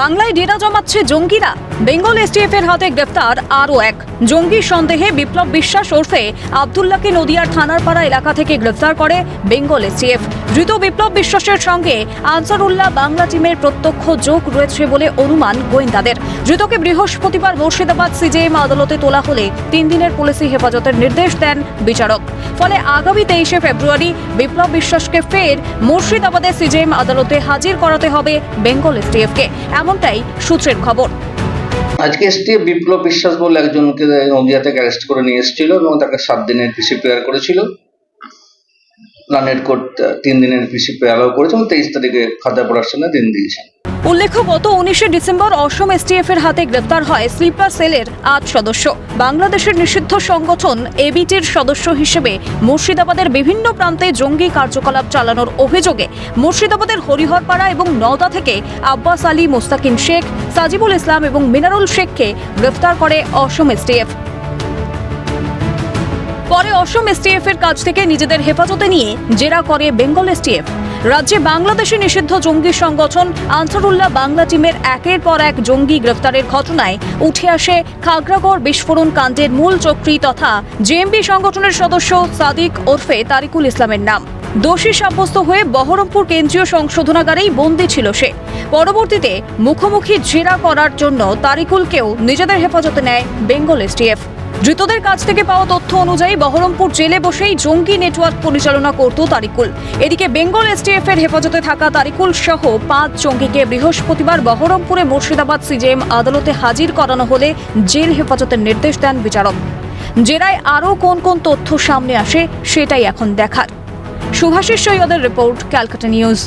বাংলায় ডেরা জমাচ্ছে জঙ্গিরা। বেঙ্গল এসটিএফ এর হাতে গ্রেফতার আরও এক। জঙ্গি সন্দেহে বিপ্লব বিশ্বাস ওরফে আবদুল্লাহকে নদিয়ার থানারপাড়া এলাকা থেকে গ্রেফতার করে বেঙ্গল এসটিএফ। ধৃত বিপ্লব বিশ্বাসের সঙ্গে আনসারুল্লাহ বাংলা টিমের প্রত্যক্ষ যোগ রয়েছে বলে অনুমান গোয়েন্দাদের। ধৃতকে বৃহস্পতিবার মুর্শিদাবাদ সিজেএম আদালতে তোলা হলে তিন দিনের পুলিশি হেফাজতের নির্দেশ দেন বিচারক। ফলে আগামী তেইশে ফেব্রুয়ারি বিপ্লব বিশ্বাসকে ফের মুর্শিদাবাদের সিজেএম আদালতে হাজির করাতে হবে বেঙ্গল এসটিএফকে। এমনটাই সূত্রের খবর। আজকে এসটি বিপ্লব বিশ্বাস বলে একজনকে নদিয়া থেকে অ্যারেস্ট করে নিয়ে এসেছিল এবং তাকে সাত দিনের পিসি প্রেয়ার করেছিল। রানের কোর্ট তিন দিনের পিসি প্রেয়ারও করেছে এবং তেইশ তারিখে খাদ্য প্রোডাকশনে দিন দিয়েছে উল্লেখ্য, গত উনিশে ডিসেম্বর অসম এসটিএফ এর হাতে গ্রেফতার হয় স্লিপার সেলের আট সদস্য। বাংলাদেশের নিষিদ্ধ সংগঠন এবিটির সদস্য হিসেবে মুর্শিদাবাদের বিভিন্ন প্রান্তে জঙ্গি কার্যকলাপ চালানোর অভিযোগে মুর্শিদাবাদের হরিহরপাড়া এবং নওদা থেকে আব্বাস আলী, মোস্তাকিম শেখ, সাজিবুল ইসলাম এবং মিনারুল শেখকে গ্রেফতার করে অসম এসটিএফ। পরে অসম এসটিএফ এর কাছ থেকে নিজেদের হেফাজতে নিয়ে জেরা করে বেঙ্গল এসটিএফ রাজ্যে বাংলাদেশে নিষিদ্ধ জঙ্গি সংগঠন আনসারুল্লাহ বাংলা টিমের একের পর এক জঙ্গি গ্রেফতারের ঘটনায় উঠে আসে খাগড়াগড় বিস্ফোরণ কাণ্ডের মূল চক্রী তথা জেএমবি সংগঠনের সদস্য সাদিক ওরফে তারিকুল ইসলামের নাম। দোষী সাব্যস্ত হয়ে বহরমপুর কেন্দ্রীয় সংশোধনাগারেই বন্দি ছিল সে। পরবর্তীতে মুখোমুখি জেরা করার জন্য তারিকুলকেও নিজেদের হেফাজতে নেয় বেঙ্গল এসটিএফ ধৃতদের কাছ থেকে পাওয়া তথ্য অনুযায়ী বহরমপুর জেলে বসেই জঙ্গি নেটওয়ার্ক পরিচালনা করত তারিকুল। এদিকে বেঙ্গল এসটিএফ এর হেফাজতে থাকা তারিকুল সহ পাঁচ জঙ্গিকে বৃহস্পতিবার বহরমপুরে মুর্শিদাবাদ সিজেএম আদালতে হাজির করানো হলে জেল হেফাজতের নির্দেশ দেন বিচারক। জেরায় আরও কোন কোন তথ্য সামনে আসে সেটাই এখন দেখার। শুভাশিস সৈয়দের রিপোর্ট, ক্যালকাটা নিউজ।